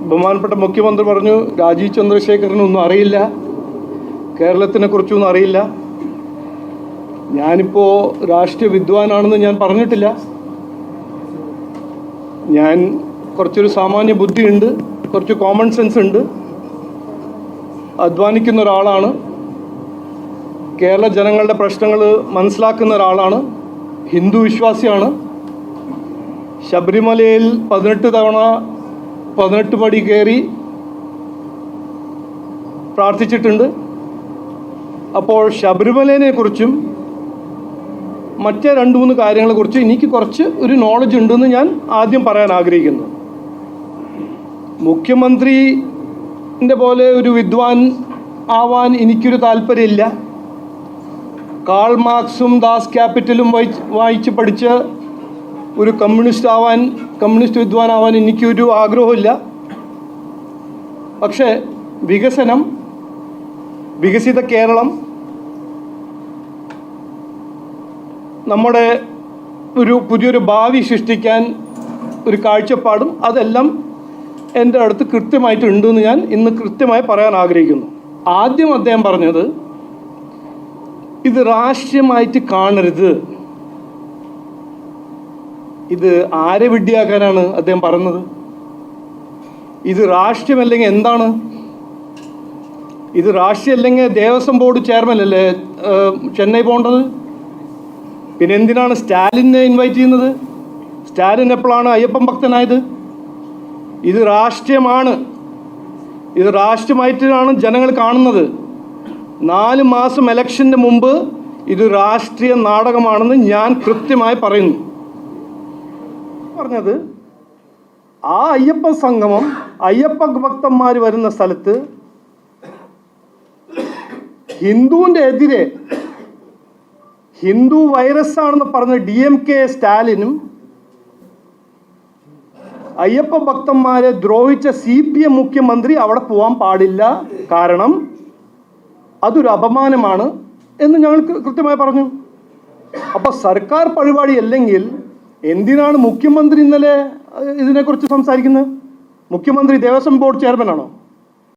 ബഹുമാനപ്പെട്ട മുഖ്യമന്ത്രി പറഞ്ഞു രാജീവ് ചന്ദ്രശേഖരനൊന്നും അറിയില്ല. കേരളത്തിനെ കുറിച്ചൊന്നും അറിയില്ല. ഞാനിപ്പോൾ രാഷ്ട്രീയ വിദ്വാനാണെന്ന് ഞാൻ പറഞ്ഞിട്ടില്ല. ഞാൻ കുറച്ചൊരു സാമാന്യ ബുദ്ധിയുണ്ട് കുറച്ച് കോമൺ സെൻസ് ഉണ്ട്. അധ്വാനിക്കുന്ന ഒരാളാണ്. കേരള ജനങ്ങളുടെ പ്രശ്നങ്ങൾ മനസ്സിലാക്കുന്ന ഒരാളാണ്. ഹിന്ദു വിശ്വാസിയാണ്. ശബരിമലയിൽ പതിനെട്ട് തവണ പതിനെട്ട് പടി കയറി പ്രാർത്ഥിച്ചിട്ടുണ്ട്. അപ്പോൾ ശബരിമലയെ കുറിച്ചും മറ്റേ രണ്ട് മൂന്ന് കാര്യങ്ങളെക്കുറിച്ച് എനിക്ക് കുറച്ച് ഒരു നോളജ് ഉണ്ടെന്ന് ഞാൻ ആദ്യം പറയാൻ ആഗ്രഹിക്കുന്നു. മുഖ്യമന്ത്രിന്റെ പോലെ ഒരു വിദ്വാൻ ആവാൻ എനിക്കൊരു താല്പര്യമില്ല. കാൾ മാർക്സും ദാസ് ക്യാപിറ്റലും വായിച്ച് വായിച്ച് പഠിച്ച് ഒരു കമ്മ്യൂണിസ്റ്റ് ആവാൻ കമ്മ്യൂണിസ്റ്റ് വിദ്വാനാവാൻ എനിക്കൊരു ആഗ്രഹമില്ല പക്ഷേ വികസനം വികസിത കേരളം നമ്മുടെ ഒരു പുതിയൊരു ഭാവി സൃഷ്ടിക്കാൻ ഒരു കാഴ്ചപ്പാടും അതെല്ലാം എന്റെ അടുത്ത് കൃത്യമായിട്ടുണ്ടെന്ന് ഞാൻ ഇന്ന് കൃത്യമായി പറയാൻ ആഗ്രഹിക്കുന്നു. ആദ്യം അദ്ദേഹം പറഞ്ഞത് ഇത് രാഷ്ട്രീയമായിട്ട് കാണരുത്. ഇത് ആരെ വിഡ്ഢിയാക്കാനാണ് അദ്ദേഹം പറഞ്ഞത് ഇത് രാഷ്ട്രീയമല്ലെങ്കിൽ എന്താണ്? ഇത് രാഷ്ട്രീയം അല്ലെങ്കിൽ ദേവസ്വം ബോർഡ് ചെയർമാൻ അല്ലേ ചെന്നൈ പോകേണ്ടത് പിന്നെ എന്തിനാണ് സ്റ്റാലിനെ ഇൻവൈറ്റ് ചെയ്യുന്നത്? സ്റ്റാലിൻ എപ്പോഴാണ് അയ്യപ്പൻ ഭക്തനായത്? ഇത് രാഷ്ട്രീയമാണ്. ഇത് രാഷ്ട്രീയമായിട്ടാണ് ജനങ്ങൾ കാണുന്നത്. നാല് മാസം ഇലക്ഷന്റെ മുമ്പ് ഇത് രാഷ്ട്രീയ നാടകമാണെന്ന് ഞാൻ കൃത്യമായി പറയുന്നു. പറഞ്ഞത്? ആ അയ്യപ്പ സംഗമം അയ്യപ്പ ഭക്തന്മാർ വരുന്ന സ്ഥലത്ത് ഹിന്ദുവിന്റെ എതിരെ ഹിന്ദു വൈറസ് ആണെന്ന് പറഞ്ഞ ഡി എം കെ സ്റ്റാലിനും അയ്യപ്പ ഭക്തന്മാരെ ദ്രോഹിച്ച സി പി എം മുഖ്യമന്ത്രി അവിടെ പോകാൻ പാടില്ല. കാരണം അതൊരു അപമാനമാണ് എന്ന് ഞങ്ങൾ കൃത്യമായി പറഞ്ഞു. അപ്പോൾ സർക്കാർ പരിപാടി അല്ലെങ്കിൽ എന്തിനാണ് മുഖ്യമന്ത്രി ഇന്നലെ ഇതിനെക്കുറിച്ച് സംസാരിക്കുന്നത്? മുഖ്യമന്ത്രി ദേവസ്വം ബോർഡ് ചെയർമാനാണോ?